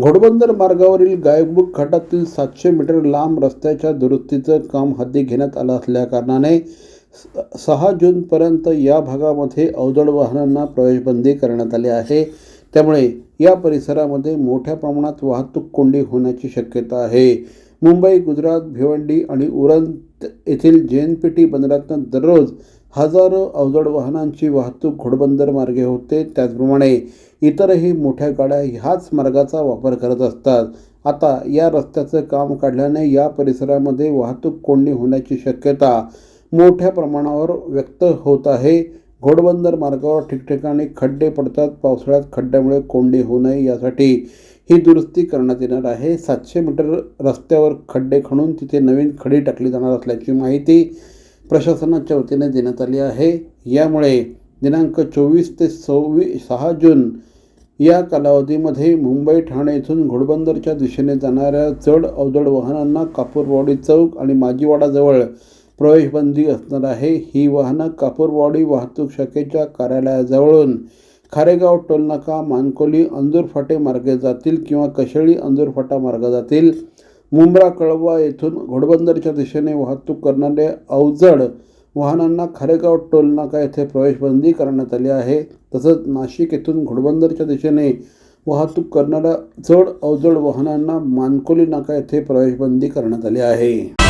घोडबंदर मार्गावरील गायबुक घाटातील सातशे मीटर लांब रस्त्याच्या दुरुस्तीचं काम हाती घेण्यात आलं असल्याकारणाने स- सहा जूनपर्यंत या भागामध्ये अवजड वाहनांना प्रवेशबंदी करण्यात आली आहे. त्यामुळे या परिसरामध्ये मोठ्या प्रमाणात वाहतूक कोंडी होण्याची शक्यता आहे. मुंबई गुजरात भिवंडी आणि उरण येथील जे एन पी टी बंदरातून दररोज हजारो अवजड वाहनांची वाहतूक घोडबंदर मार्गे होते. त्याचप्रमाणे इतरही मोठ्या गाड्या ह्याच मार्गाचा वापर करत असतात. आता या रस्त्याचं काम काढल्याने या परिसरामध्ये वाहतूक कोंडी होण्याची शक्यता मोठ्या प्रमाणावर व्यक्त होत आहे. घोडबंदर मार्गावर ठिकठिकाणी खड्डे पडतात. पावसाळ्यात खड्ड्यामुळे कोंडी होऊ नये यासाठी ही दुरुस्ती करण्यात येणार आहे. सातशे मीटर रस्त्यावर खड्डे खणून तिथे नवीन खडी टाकली जाणार असल्याची माहिती प्रशासनाच्या वतीने देण्यात आली आहे. यामुळे दिनांक चोवीस ते सव्वीस सहा जून या कालावधीमध्ये मुंबई ठाणे येथून घोडबंदरच्या दिशेने जाणाऱ्या जड अवजड वाहनांना कापूरवाडी चौक आणि माजीवाडाजवळ प्रवेशबंदी असणार आहे. ही वाहनं कापूरवाडी वाहतूक शाखेच्या कार्यालयाजवळून खारेगाव टोलनाका मानकोली अंजूर फाटे मार्गे जातील किंवा कशेळी अंजूर फाटा मार्गे जातील. मुंब्रा कळवा येथून घोडबंदरच्या दिशेने वाहतूक करणारे अवजड वाहनांना खारेगाव टोलनाका येथे प्रवेशबंदी करण्यात आली आहे. तसंच नाशिक येथून घोडबंदरच्या दिशेने वाहतूक करणाऱ्या जड अवजड वाहनांना मानकोली नाका येथे प्रवेशबंदी करण्यात आली आहे.